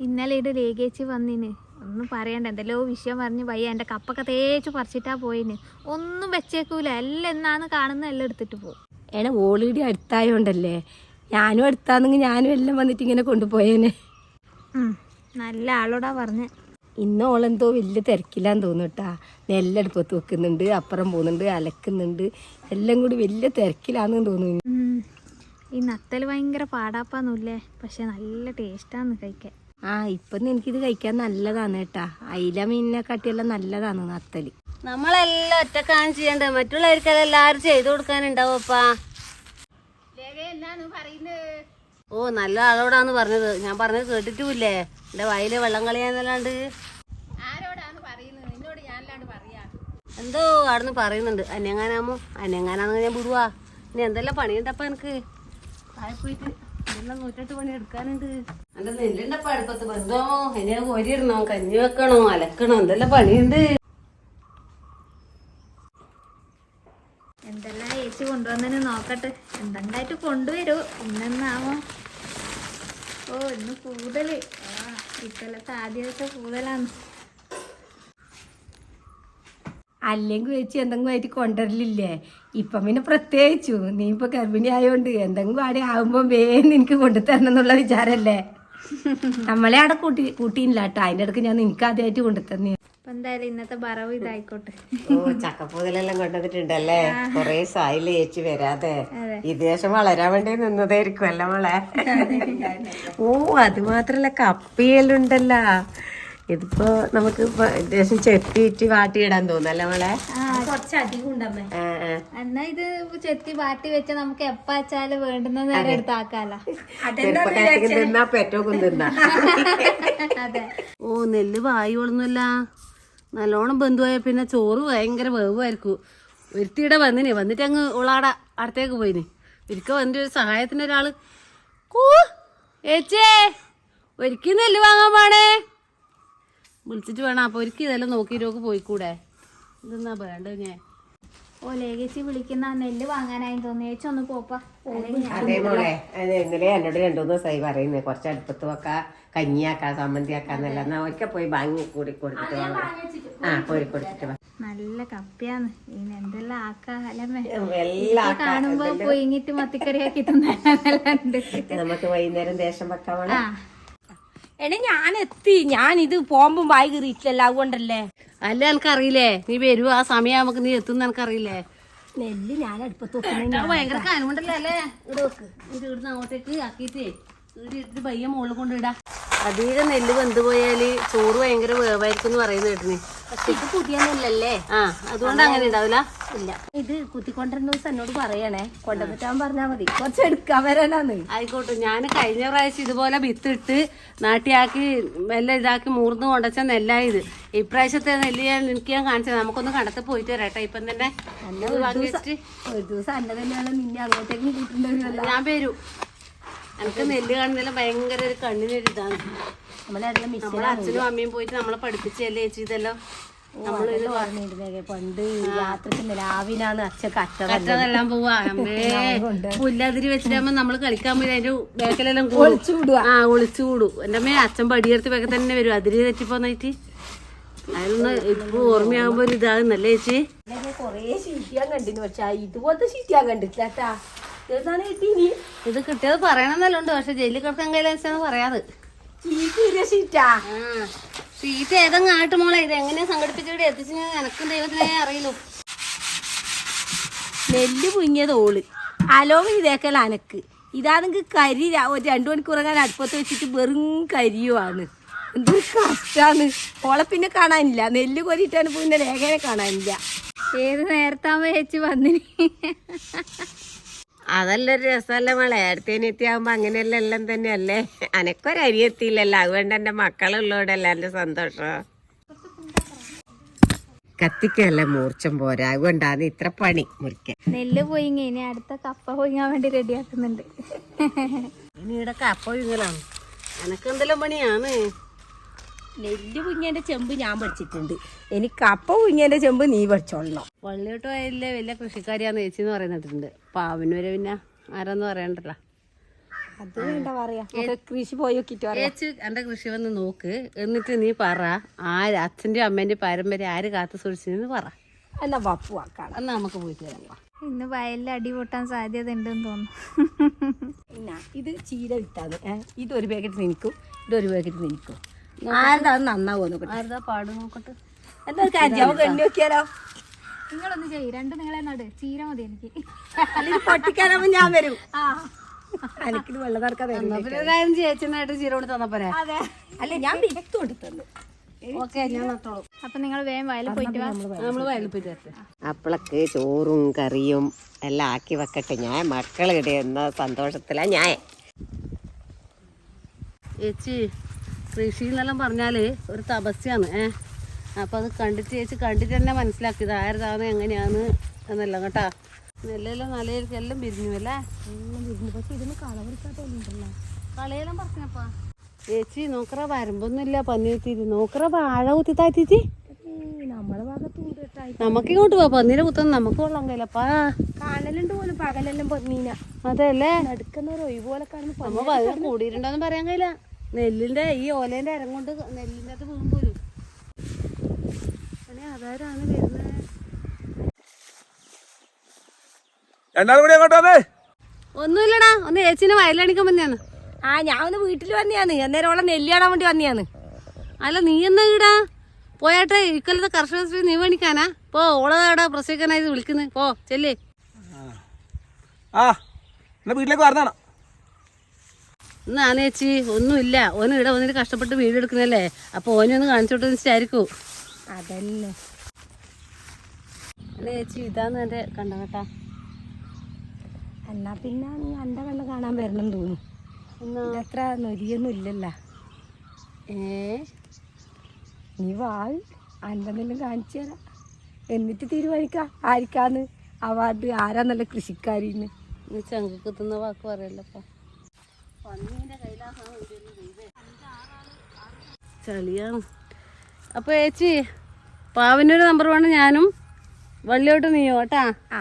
ഇന്നലെ ഇത് ലേഖേച്ച് വന്നിന്. ഒന്നും പറയണ്ട. എന്തെല്ലോ വിഷയം പറഞ്ഞ് വയ്യ. എന്റെ കപ്പൊക്കെ തേച്ച് പറിച്ചിട്ടാ പോയിന്. ഒന്നും വെച്ചേക്കൂല. എല്ലാം എന്നാന്ന് കാണുന്ന എല്ലാം എടുത്തിട്ട് പോകും എടാ ഓൾറെഡി അടുത്തായോണ്ടല്ലേ? ഞാനും അടുത്താന്നെങ്കിൽ ഞാനും എല്ലാം വന്നിട്ട് ഇങ്ങനെ കൊണ്ടുപോയേനെ. നല്ല ആളോടാ പറഞ്ഞ. ഇന്ന് ഓളെന്തോ വലിയ തിരക്കില്ലാന്ന് തോന്നുട്ടാ നെല്ലടുപ്പത്ത് വെക്കുന്നുണ്ട് അപ്പുറം പോകുന്നുണ്ട് അലക്കുന്നുണ്ട്. എല്ലാം കൂടി വലിയ തിരക്കിലാന്ന് തോന്നുന്നു. ഈ നത്തൽ ഭയങ്കര പാടാപ്പാന്നൂല്ലേ? പക്ഷെ നല്ല ടേസ്റ്റാന്ന് കഴിക്കാൻ. ആ ഇപ്പം എനിക്കിത് കഴിക്കാൻ നല്ലതാണ് കേട്ടാ. അയില മീനിനെ കാട്ടിയെല്ലാം നല്ലതാണ് നത്തൽ. നമ്മളെല്ലാം ഒറ്റക്കാണ് ചെയ്യേണ്ടത്. മറ്റുള്ളവർക്കെല്ലാം എല്ലാവരും ചെയ്തു കൊടുക്കാനുണ്ടാവും അപ്പാ ഓ നല്ല ആളോടാന്ന് പറഞ്ഞത്. ഞാൻ പറഞ്ഞത് കേട്ടിട്ടുമില്ലേ? എന്റെ വയലെ വെള്ളം കളിയാന്നല്ലാണ്ട്. എന്തോ അവിടുന്ന് പറയുന്നുണ്ട്. അന്യങ്ങാനാമോ? അന്യങ്ങാനാന്ന് ഞാൻ വിടുവാ. ഇനി എന്തെല്ലാം പണിയുണ്ടപ്പ എനിക്ക് താഴെ പോയിട്ട് എല്ലാം നൂറ്റെട്ട് പണി എടുക്കാനുണ്ട്. നെല്ലുണ്ടപ്പ അടുപ്പത്ത് എന്നെ കോരിയിടണോ കഞ്ഞി വെക്കണോ അലക്കണോ എന്തെല്ലാം പണിയുണ്ട്? എന്തെല്ലാം ഏച്ചി കൊണ്ടുവന്നെന്ന് നോക്കട്ടെ. എന്തെണ്ടായിട്ട് കൊണ്ടുവരൂ. ഇന്നെന്നാവോ? ഓ ഇന്ന് കൂടുതൽ ആ ഇക്കൊല്ലത്തെ ആദ്യത്തെ കൂടുതലാണ് അല്ലെങ്കിൽ ചേച്ചി എന്തെങ്കിലും ആയിട്ട് കൊണ്ടുവരലില്ലേ? ഇപ്പം പിന്നെ പ്രത്യേകിച്ചു. നീ ഇപ്പൊ ഗർഭിണി ആയതുകൊണ്ട് എന്തെങ്കിലും ആടെ ആകുമ്പോൾ വേഗം നിനക്ക് കൊണ്ടുതരണം എന്നുള്ള വിചാരല്ലേ? നമ്മളെ അവിടെ കൂട്ടി കൂട്ടിയില്ല കേട്ടോ. അതിന്റെ ഇടയ്ക്ക് ഞാൻ നിനക്ക് ആദ്യമായിട്ട് കൊണ്ടുതന്നെ അപ്പൊ എന്തായാലും ഇന്നത്തെ ബറവ് ഇതായിക്കോട്ടെ. ഓ ചക്കപ്പൂതലെല്ലാം കൊണ്ടുവന്നിട്ടുണ്ടല്ലേ? കൊറേ സായിൽ ചേച്ചി വരാതെ. വിദേശം വളരാൻ വേണ്ടി നിന്നതായിരിക്കും അല്ല മോളെ ഓ അത് മാത്രല്ല കപ്പിയലുണ്ടല്ല ഇതിപ്പോ നമുക്ക് ഏകദേശം ചെത്തി ഇറ്റി വാട്ടിയിടാൻ തോന്നല്ലേ മോളെ. എന്നാ ഇത് ചെത്തി വാട്ടി വെച്ച നമുക്ക് എപ്പ വെച്ചാൽ വേണ്ടുന്ന നേരം എടുത്താക്കാലോ. ചെറുപ്പക്കാർക്ക് തിന്നാ പെറ്റോക്കും തിന്നാ. ഓ നെല്ല് വായി കൊള്ളുന്നില്ല. നല്ലോണം ബന്ധുവായ പിന്നെ ചോറ് ഭയങ്കര വേവായിരിക്കും ഒരുത്തിയുടെ വന്നിന് വന്നിട്ട് അങ്ങ് ഉളാട അടുത്തേക്ക് പോയിന്. ഒരിക്കൽ വന്നിട്ട് ഒരു സഹായത്തിന് ഒരാൾ കൂ ഏച്ചേ ഒരിക്കൽ നെല്ല് വാങ്ങാൻ പാടേ? വിളിച്ചിട്ട് വേണം. അപ്പൊ ഒരിക്കൽ ഇതെല്ലാം നോക്കിയിട്ട് പോയിക്കൂടെ? ഇതെന്നാ വേണ്ടത് ഞാൻ ഓ ലേഗേച്ചി വിളിക്കുന്ന നെല്ല് വാങ്ങാനായി തോന്നി ചേച്ചി ഒന്ന് പോപ്പാ. അതെ മോളെ. അത് ഇന്നലെ എന്നോട് രണ്ടു മൂന്ന് ദിവസമായി പറയുന്നത് കുറച്ച് അടുപ്പത്ത് വെക്കാ കഞ്ഞിയാക്കാ സമ്മന്തിയാക്കാന്നല്ല എന്നാ ഒരിക്കൽ പോയി വാങ്ങി കൂടി കൊടുത്തിട്ട് ആ പോയി കൊടുത്തിട്ട് വാ. നല്ല കപ്പിയാന്ന് ഇനി എന്തെല്ലാം ആക്കാ എല്ലാം ഇത് കാണുമ്പോ പൊയിങ്ങിട്ട് മത്തിക്കറിയാക്കി തിന്നാനുണ്ട് നമുക്ക് വൈകുന്നേരം ദേശം വെക്കാൻ വേണം എടാ ഞാൻ എത്തി ഞാൻ ഇത് പോകുമ്പോ വായി കീറിയിട്ടില്ല അതുകൊണ്ടല്ലേ അല്ല എനിക്കറിയില്ലേ. നീ വരുവോ ആ സമയം നമുക്ക് നീ എത്തുന്ന എനിക്കറിയില്ലേ. നെല്ല് ഞാൻ അടുപ്പത്ത് ഭയങ്കര കാനുണ്ടല്ലോ അല്ലേ? ഇവിടെ വെക്ക്. ഇത് ഇവിടുന്ന് അങ്ങോട്ടേക്ക് ആക്കിയിട്ടേ. ഇവിടെ ഇട്ട് പയ്യ മുകളിൽ കൊണ്ടിടാ അധികം നെല്ല് വെന്ത് പോയാൽ ചോറ് ഭയങ്കര വേവായിരിക്കും എന്ന് പറയുന്ന കേട്ടിന്. ഇത് പുതിയ നെല്ലല്ലേ? ആ അതുകൊണ്ട് അങ്ങനെ ഉണ്ടാവില്ല. ഇല്ല. ഇത് കുത്തിക്കൊണ്ടിരുന്ന ദിവസം എന്നോട് പറയണേ കൊണ്ടുവന്നിട്ടാൻ പറഞ്ഞാൽ മതി. കുറച്ച് എടുക്കാൻ വരാനാന്ന് ആയിക്കോട്ടെ ഞാൻ കഴിഞ്ഞ പ്രാവശ്യം ഇതുപോലെ വിത്തിട്ട് നാട്ടിയാക്കി മെല്ലെ ഇതാക്കി മൂർന്ന് കൊണ്ടച്ച നെല്ലായത് ഇപ്രാവശ്യത്തെ നെല്ല് ഞാൻ എനിക്ക് ഞാൻ കാണിച്ചത്. നമുക്കൊന്ന് കണ്ടത്ത് പോയിട്ട് വരാട്ടെ ഇപ്പം തന്നെ ഒരു ദിവസം അന്ന തന്നെയാണ് നിന്നെ അങ്ങോട്ടേക്ക് കൂട്ടുണ്ടാവില്ല ഞാൻ വരൂ. എനിക്ക് നെല്ല് കാണുന്നതിലും ഭയങ്കര ഒരു കണ്ണിനൊരു ഇതാണ് നമ്മളെ അതിലെ മിസ് നമ്മളെ അച്ഛനും അമ്മയും പോയിട്ട് നമ്മളെ പഠിപ്പിച്ചല്ലേ ചേച്ചി ഇതെല്ലാം? പറഞ്ഞിരുന്നേ പണ്ട് രാവിലാണ് പോവാ. പുല്ലതിരി വെച്ചിട്ടാകുമ്പോ നമ്മൾ കളിക്കാൻ പോയി അതിന്റെ ബേക്കലെല്ലാം കൂടും. ആ ഒളിച്ചു വിടും എന്റെ അമ്മയെ അച്ഛൻ പടിയെടുത്ത് ബേക്കെ തന്നെ വരും. അതിരി തെറ്റിപ്പോന്നായിട്ട് അതിലൊന്ന് ഇപ്പൊ ഓർമ്മയാകുമ്പോ ഒരു ഇതാകുന്നല്ലേ ചേച്ചി? കൊറേ ശീറ്റിയാൻ കണ്ടിന് പക്ഷെ ഇതുപോലത്തെ ശീറ്റിയാൻ കണ്ടിട്ടില്ല കേട്ടാ ഇത് കിട്ടിയത് പറയണമെന്നല്ലോണ്ട് പക്ഷെ ജയിലിൽ കിടക്കാൻ കയ്യിലെന്ന് പറയാതെ ആ. സീറ്റ് ഏതെങ്ങാട്ട് മോളെ ഇത് എങ്ങനെയാ സംഘടിപ്പിച്ചിട്ട് എത്തിച്ചു എനക്കും ദൈവത്തിനെ അറിയുള്ളൂ നെല്ല് പുങ്ങിയത് ഓൾ. അലോവ ഇതേക്കൽ അനക്ക്. ഇതാണെങ്കിൽ കരി ഒരു രണ്ടു മണിക്കൂറങ്ങാൻ അടുപ്പത്ത് വെച്ചിട്ട് വെറും കരിയുമാണ് എന്തൊരു കഷ്ടാണ്. ഓളെ പിന്നെ കാണാനില്ല. നെല്ല് കൊരിയിട്ടാണ് പിന്നെ രേഖനെ കാണാനില്ല. ഏത് നേരത്താകുമ്പോൾ ചേച്ചി വന്നിന്? അതല്ലൊരു രസമല്ല മോളെ? അടുത്തേനെത്തിയാകുമ്പോ അങ്ങനെയല്ല എല്ലാം തന്നെയല്ലേ? അനക്കൊരു അരി എത്തിയില്ലല്ലോ അതുകൊണ്ട് എന്റെ മക്കളുള്ളോടല്ല എന്റെ സന്തോഷം. കത്തിക്കല്ല മൂർച്ചം പോരാ? അതുകൊണ്ടാണ് ഇത്ര പണി മുറിക്കാൻ. നെല്ല് പോയിങ്ങി ഇനി അടുത്ത കപ്പ പൊയിങ്ങാൻ വേണ്ടി റെഡിയാക്കുന്നുണ്ട്. ഇനി ഇവിടെ കപ്പ വിങ്ങലാണ് എനക്കെന്തെല്ലാം പണിയാണ്? നെല്ല് പുങ്ങിയന്റെ ചെമ്പ് ഞാൻ പഠിച്ചിട്ടുണ്ട്. എനിക്ക് കപ്പ പുങ്ങിയന്റെ ചെമ്പ് നീ പഠിച്ചോളണം. വള്ളിയോട്ട് വലിയ വലിയ കൃഷിക്കാരിയാന്ന് ചേച്ചി എന്ന് പറയുന്നിട്ടുണ്ട് പാവിന് വരെ പിന്നെ ആരാന്ന് പറയണ്ടല്ലോ. അത് പറയാ. കൃഷി പോയി എന്റെ കൃഷി വന്ന് നോക്ക്. എന്നിട്ട് നീ പറ ആര് അച്ഛന്റെ അമ്മേന്റെ പാരമ്പര്യം ആര് കാത്തു സൂക്ഷിച്ചെന്ന് പറ. എന്നാ വപ്പു വാക്കാണ്. എന്നാ നമുക്ക് പോയിട്ട് വരാം ഇന്ന് വയലിൽ അടി പൊട്ടാൻ സാധ്യത ഉണ്ടെന്ന് തോന്നുന്നു. പിന്നെ ഇത് ചീര വിട്ടാന്ന് ഇത് ഒരു പാക്കറ്റ് നിൽക്കും ഇതൊരു പാക്കറ്റ് നിൽക്കും ആരുടെ അത് നന്നാവോ നോക്കട്ടെ. ആരുതാ പാട് നോക്കട്ടെ? എന്താ കാര്യം? നമുക്ക് എണ്ണി നോക്കിയാലോ? നിങ്ങളൊന്ന് ചെയ്യ്. രണ്ട് നിങ്ങളെ നട്. ചീര മതി എനിക്ക്. അല്ലെങ്കിൽ പൊട്ടിക്കാനാവുമ്പോ ഞാൻ വരും. എനിക്കിത് വെള്ളം നടക്കാതെ ചേച്ചനായിട്ട് ചീരോട് തന്നപ്പോരെ അല്ല ഞാൻ വിത്ത് കൊണ്ട് ഓക്കെ ഞാൻ നട്ടോളൂ. അപ്പൊ നിങ്ങൾ വേഗം വയലിൽ പോയിട്ട് വയലിൽ പോയിട്ട് വരട്ടെ. അപ്പളക്ക് ചോറും കറിയും എല്ലാം ആക്കി വെക്കട്ടെ. ഞാൻ മക്കളിടെ എന്ന സന്തോഷത്തിലാ ഞാൻ ചേച്ചി കൃഷി എന്നെല്ലാം പറഞ്ഞാൽ ഒരു തപസ്യാണ്. ഏ? അപ്പൊ അത് കണ്ടിട്ട് ചേച്ചി കണ്ടിട്ട് തന്നെ മനസ്സിലാക്കി ഇത് ആരതാണ് എങ്ങനെയാന്ന് എന്നല്ല കേട്ടാ. നെല്ലെല്ലാം നല്ലതായിരിക്കും. എല്ലാം പിരിഞ്ഞു അല്ലേ? പക്ഷെ ഇതിന് കളവെടുക്കാത്തോണ്ടല്ലോ കളയെല്ലാം പറഞ്ഞപ്പാ ചേച്ചി നോക്കറ വരമ്പൊന്നുമില്ല പന്നി കുത്തിയിട്ട് നോക്കറ വാഴ കുത്തി താഴ്ത്തിട്ട് നമ്മളെ ഭാഗത്ത് നമുക്ക് ഇങ്ങോട്ട് പോവാ പന്നീനെ കുത്തൊന്നും നമുക്ക് കൊള്ളാൻ കഴിയില്ലപ്പാ കാണലുണ്ട് പോലും പകലെല്ലാം പന്നീന. അതെല്ലേ? നടുക്കുന്ന ഒരു ഒഴിവ് പോലെ കാണുമ്പോ നമ്മ വയറ് കൂടിയിട്ടുണ്ടോന്ന് പറയാൻ കഴിയില്ല നെല്ലിന്റെ ഈ ഓലേന്റെ അരം കൊണ്ട് നെല്ലിന്റെ അത് വീഴും അതാരാണ് വരുന്നത് രണ്ടാളും കൂടി അങ്ങോട്ടാന്നേ ഒന്നുമില്ലടാ ഒന്ന് ചേച്ചിനെ വയലണിക്കാൻ വന്നെയാണ് ആ ഞാൻ ഒന്ന് വീട്ടിൽ വന്നെയാണ് അന്നേരം ഓളെ നെല്ലിയാടാൻ വേണ്ടി വന്നെയാണ് അല്ല നീ എന്നാ ഇടാ? പോയാട്ടെ ഇക്കൊല്ലത്തെ കർഷക ശ്രീ നീ വേണിക്കാനാ? പോ ഓളതാടാ പ്രസവിക്കാനായി വിളിക്കുന്നത് പോ ചെല്ലേ. ആ എന്നാ വീട്ടിലേക്ക് വരുന്നതാണ് എന്നാണ് ചേച്ചി ഒന്നുമില്ല. ഓന് ഇവിടെ വന്നിട്ട് കഷ്ടപ്പെട്ട് വീടെടുക്കുന്നല്ലേ. അപ്പൊ ഓനൊന്ന് കാണിച്ചോട്ടെന്ന് വെച്ചിട്ടായിരിക്കും അതന്നെ അല്ല ചേച്ചി ഇതാന്ന് എന്റെ കണ്ട കേട്ടാ? എന്നാ പിന്നെ നീ അന്റെ കണ്ണ് കാണാൻ വരണം തോന്നുന്നു. എന്നാ? അത്ര നൊരിയൊന്നും ഇല്ലല്ലോ. ഏ? നീ വാൾ അന്തെന്തെങ്കിലും കാണിച്ചു തരാം. എന്നിട്ട് തീരുമാനിക്കാം ആർക്കാന്ന്. അവാർഡ് ആരാന്നല്ല കൃഷിക്കാരിന്ന്. നീ വാക്ക് പറയല്ലപ്പാ ചളിയാണ്. അപ്പൊ ഏച്ചി പാവിനൊരു നമ്പർ വേണം ഞാനും വള്ളിയോട്ട് നീയോ കേട്ടാ? ആ.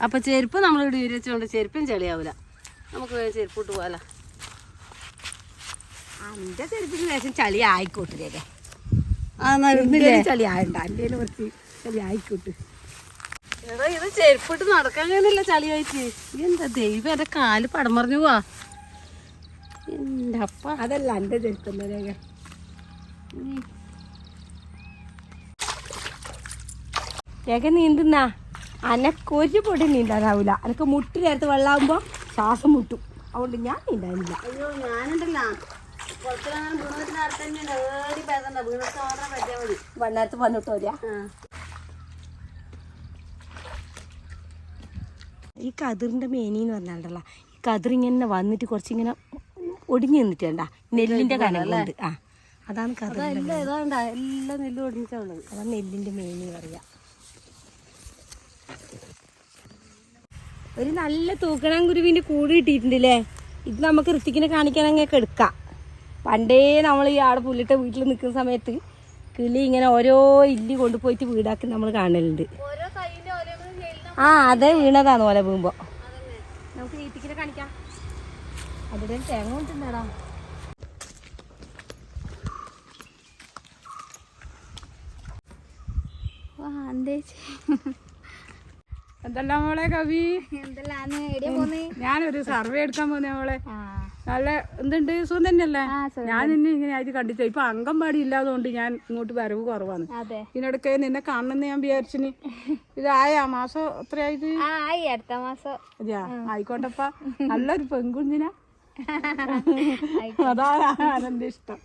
അപ്പൊ ചെരുപ്പ് നമ്മൾ ഇവിടെ വിരിച്ചുകൊണ്ട് ചെരുപ്പും ചെളിയാവൂല. നമുക്ക് ചെരുപ്പ് ഇട്ട് പോവാല. അന്റെ ചെരുപ്പിന് ശേഷം ചളി ആയിക്കോട്ടില്ലേ ചളി ആയണ്ട അന്റെ കുറച്ച് ചളി ആയിക്കോട്ട്. എടാ ഇത് ചെരുപ്പിട്ട് നടക്കാൻ കഴിയുന്നില്ല ചളി വായിച്ച് എന്താ ദൈവം എന്റെ കാൽ പടം പറഞ്ഞു പോവാ. എന്റെ അപ്പ. അതല്ല എന്റെ ചെറുപ്പം രേഖ രേഖ നീന്തുന്ന? അനക്കൊരു പൊടി നീന്താനാവില്ല അനക്ക് മുട്ടി നേരത്ത് വെള്ളമാകുമ്പോൾ ശ്വാസം മുട്ടും. അതുകൊണ്ട് ഞാൻ നീന്താനില്ല. അയ്യോ ഞാനുണ്ടല്ല. വണ്ണാരത്ത് വന്നിട്ട് വരിക ഈ കതിറിന്റെ മേനി എന്ന് പറഞ്ഞാൽ ഈ കതിറിങ്ങനെ വന്നിട്ട് കുറച്ചിങ്ങനെ ഒടിഞ്ഞു നിന്നിട്ടുണ്ടാ? നെല്ലിന്റെ കനം ആ അതാണ് കതിർ എല്ലാം നെല്ലും എല്ലാം നെല്ല് ഒടിഞ്ഞിട്ടാണ് ഉള്ളത്. അതാണ് നെല്ലിന്റെ മേനി പറയാ. ഒരു നല്ല തൂക്കണം കുരുവിന്റെ കൂട് കിട്ടിയിട്ടുണ്ടല്ലേ? ഇത് നമുക്ക് ഋത്തിക്കിനെ കാണിക്കാൻ അങ്ങനെയൊക്കെ എടുക്കാം. പണ്ടേ നമ്മൾ ഈ ആടെ പുല്ലിട്ട വീട്ടിൽ നിൽക്കുന്ന സമയത്ത് കിളി ഇങ്ങനെ ഓരോ ഇല്ലി കൊണ്ടുപോയിട്ട് വീടാക്കി നമ്മൾ കാണലുണ്ട്. ആ അതെ വീണതാണ് ഓല വീഴുമ്പോ നമുക്ക് ഋത്തിക്കിനെ കാണിക്കാം. അവിടെ തേങ്ങ കൊണ്ടുണ്ടാടാ വാ എന്തേ എന്തെല്ലാം മോളെ കവി? ഞാനൊരു സർവേ എടുക്കാൻ പോന്നെ മോളെ. നല്ല എന്തുണ്ട്? സുഖം തന്നെയല്ലേ? ഞാൻ നിന്നെ ഇങ്ങനെ ആയിട്ട് കണ്ടിട്ട് ഇപ്പൊ അംഗൻവാടി ഇല്ലാതുകൊണ്ട് ഞാൻ ഇങ്ങോട്ട് വരവ് കുറവാണ്. ഇതിനിടയ്ക്ക് നിന്നെ കാണണമെന്ന് ഞാൻ വിചാരിച്ചിന്. ഇതായ മാസം എത്രയായത്? അടുത്ത മാസം. ആയിക്കോട്ടപ്പ. നല്ലൊരു പെൺകുഞ്ഞിനാ. അതാണ് എന്റെ ഇഷ്ടം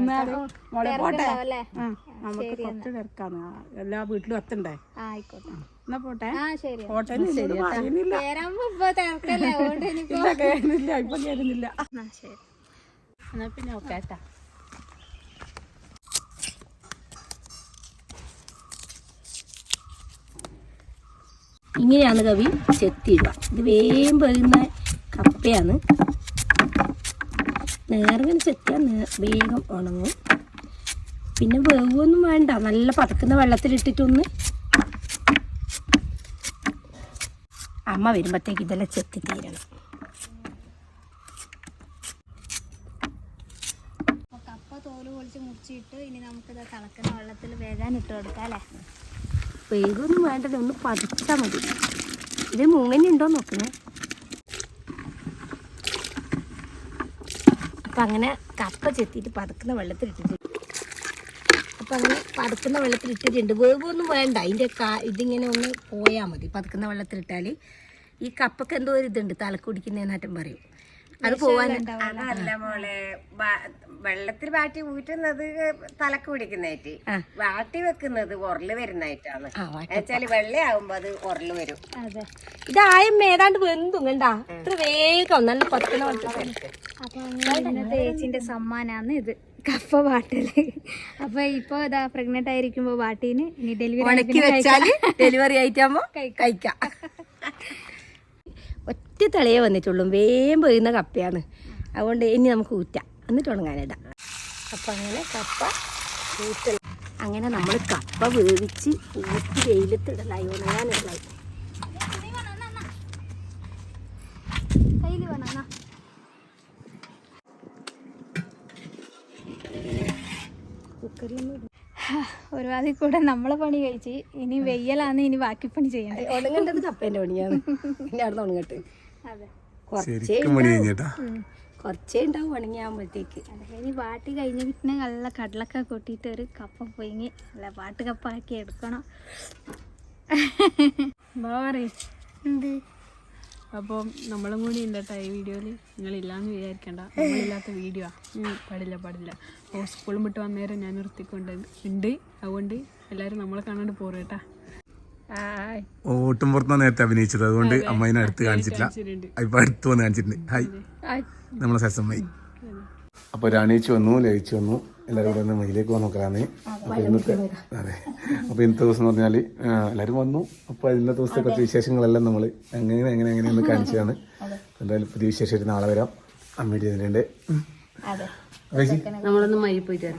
എന്നാലും മോളെ പോട്ടെ? ആ. നമുക്ക് കുറച്ച് തിരക്കാണ്. എല്ലാ വീട്ടിലും എത്തണ്ടേ? ആയിക്കോട്ടെ. എന്നാ പോട്ടെ. പോട്ടെ ഇനിയിപ്പോ ഇല്ല കേറുന്നില്ല ഇപ്പൊ കേറുന്നില്ല. എന്നാ പിന്നെ ഓക്കെ കേട്ടാ ഇങ്ങനെയാണ് കവി ചെത്തിയിടുക. ഇത് വേഗം വരുന്ന കപ്പയാണ്. നേർങ്ങനെ ചെത്തിയാൽ വേഗം ഉണങ്ങും. പിന്നെ വേവൊന്നും വേണ്ട. നല്ല പതക്കുന്ന വെള്ളത്തിലിട്ടിട്ടൊന്ന് അമ്മ വരുമ്പോഴത്തേക്ക് ഇതെല്ലാം ചെത്തി തീരണം. കപ്പ തോൽ പൊളിച്ച് മുറിച്ചിട്ട് ഇനി നമുക്കിത് തിളക്കുന്ന വെള്ളത്തിൽ വേഗം ഇട്ട് കൊടുക്കാം അല്ലേ? വേഗമൊന്നും വേണ്ടത് ഒന്ന് പതിച്ചാൽ മതി. ഇത് മൂങ്ങനി ഉണ്ടോ നോക്കണേ. അപ്പം അങ്ങനെ കപ്പ ചെത്തിയിട്ട് പതക്കുന്ന വെള്ളത്തിലിട്ടിട്ട് അപ്പം അങ്ങനെ വെള്ളത്തിൽ ഇട്ടിട്ടുണ്ട് വേവൊന്നും വേണ്ട. അതിന്റെ കാ ഇതിങ്ങനെ ഒന്ന് പോയാൽ മതി. വെള്ളത്തിൽ വെള്ളത്തിലിട്ടാൽ ഈ കപ്പൊക്കെ എന്തോ ഒരു ഇതുണ്ട്. തലക്കുടിക്കുന്നതിനാറ്റം പറയും. അത് പോവാൻ അതല്ല മോളെ വെള്ളത്തിൽ വാട്ടി ഊറ്റുന്നത് തലക്ക് പിടിക്കുന്നതായിട്ട്. വാട്ടി വെക്കുന്നത് ഉരൽ വരുന്നതായിട്ടാണ്. വെച്ചാൽ വെള്ളയാവുമ്പോ അത് ഉരൽ വരും. ഇതായും ഇതായം ഏതാണ്ട് വെന്തും കണ്ടാ? ഇത്ര വേഗം നല്ല പതക്കുന്ന അങ്ങനെ ഇന്നത്തെ സമ്മാനാണ് ഇത്. കപ്പ വാട്ടൽ. അപ്പൊ ഇപ്പൊ ഇതാ പ്രഗ്നന്റ് ആയിരിക്കുമ്പോ വാട്ടീന്. ഇനി ഡെലിവറി ഉണക്കി വെച്ചാൽ ഡെലിവറി ആയിട്ടാകുമ്പോ കഴിക്കാം. ഒറ്റ തളയെ വന്നിട്ടുള്ളൂ. വേഗം പോയിരുന്ന കപ്പയാണ്. അതുകൊണ്ട് ഇനി നമുക്ക് ഊറ്റ. എന്നിട്ട് ഉണങ്ങാനിടാം അപ്പം അങ്ങനെ കപ്പ ഊറ്റൽ. അങ്ങനെ നമ്മൾ കപ്പ വേവിച്ച് ഊറ്റി വെയിലത്തിടലായി ഉണങ്ങാനിടലായി കയ്യിൽ വേണം എന്നാ. ഹാ, ഒരു വാതിൽ കൂടെ നമ്മളെ പണി കഴിച്ച് ഇനി വെയ്യലാന്ന് ഇനി ബാക്കി പണി ചെയ്യണ്ടേ ഉണങ്ങേണ്ടത് കപ്പേന്റെ പണിയാണ്. പിന്നെ അവിടെ ഉണങ്ങട്ടെ. അതെ. കുറച്ചേ കുറച്ചേ ഉണ്ടാവും ഉണങ്ങിയാകുമ്പോഴത്തേക്ക് അതെ ഇനി വാട്ടി കഴിഞ്ഞ പിന്നെ നല്ല കടലൊക്കെ കൊട്ടിയിട്ട് ഒരു കപ്പ പൊയിങ്ങി അല്ല പാട്ട് കപ്പാക്കി എടുക്കണം. എന്ത്? അപ്പോൾ നമ്മളും കൂടി ഉണ്ട് കേട്ടോ ഈ വീഡിയോയിൽ നിങ്ങളില്ലാന്ന് വിചാരിക്കണ്ട. നമ്മളില്ലാത്ത വീഡിയോ പാടില്ല പാടില്ല. അപ്പോൾ സ്കൂളും വിട്ട് വന്നേരം ഞാൻ നിർത്തിക്കൊണ്ട് ഉണ്ട്. അതുകൊണ്ട് എല്ലാവരും നമ്മളെ കാണാണ്ട് പോരും കേട്ടാ. ഓട്ടും പുറത്താണ് നേരത്തെ അഭിനയിച്ചത്. അതുകൊണ്ട് അമ്മയിനെ അടുത്ത് കാണിച്ചിട്ടില്ല. ഇപ്പൊ അടുത്ത് വന്ന് കാണിച്ചിട്ടുണ്ട്. ഹായ് നമ്മളെ സരസമ്മായി അപ്പൊ രാണീച്ച് വന്നു ലയിച്ചു വന്നു. എല്ലാവരും കൂടെ ഒന്ന് മയിലേക്ക് വന്നു നോക്കലാന്ന് അപ്പൊ ഇന്നത്തെ അതെ. അപ്പോൾ ഇന്നത്തെ ദിവസം എന്ന് പറഞ്ഞാൽ എല്ലാവരും വന്നു. അപ്പൊ ഇന്നത്തെ ദിവസത്തെ കുറച്ച് വിശേഷങ്ങളെല്ലാം നമ്മൾ എങ്ങനെ എങ്ങനെ എങ്ങനെയെന്ന് കാണിച്ചതാണ് എന്തായാലും പുതിയ വിശേഷമായിട്ട് നാളെ വരാം. അമ്മയുടെ ഇതിലുണ്ട് അതെ. നമ്മളൊന്ന് മയിൽ പോയിട്ട്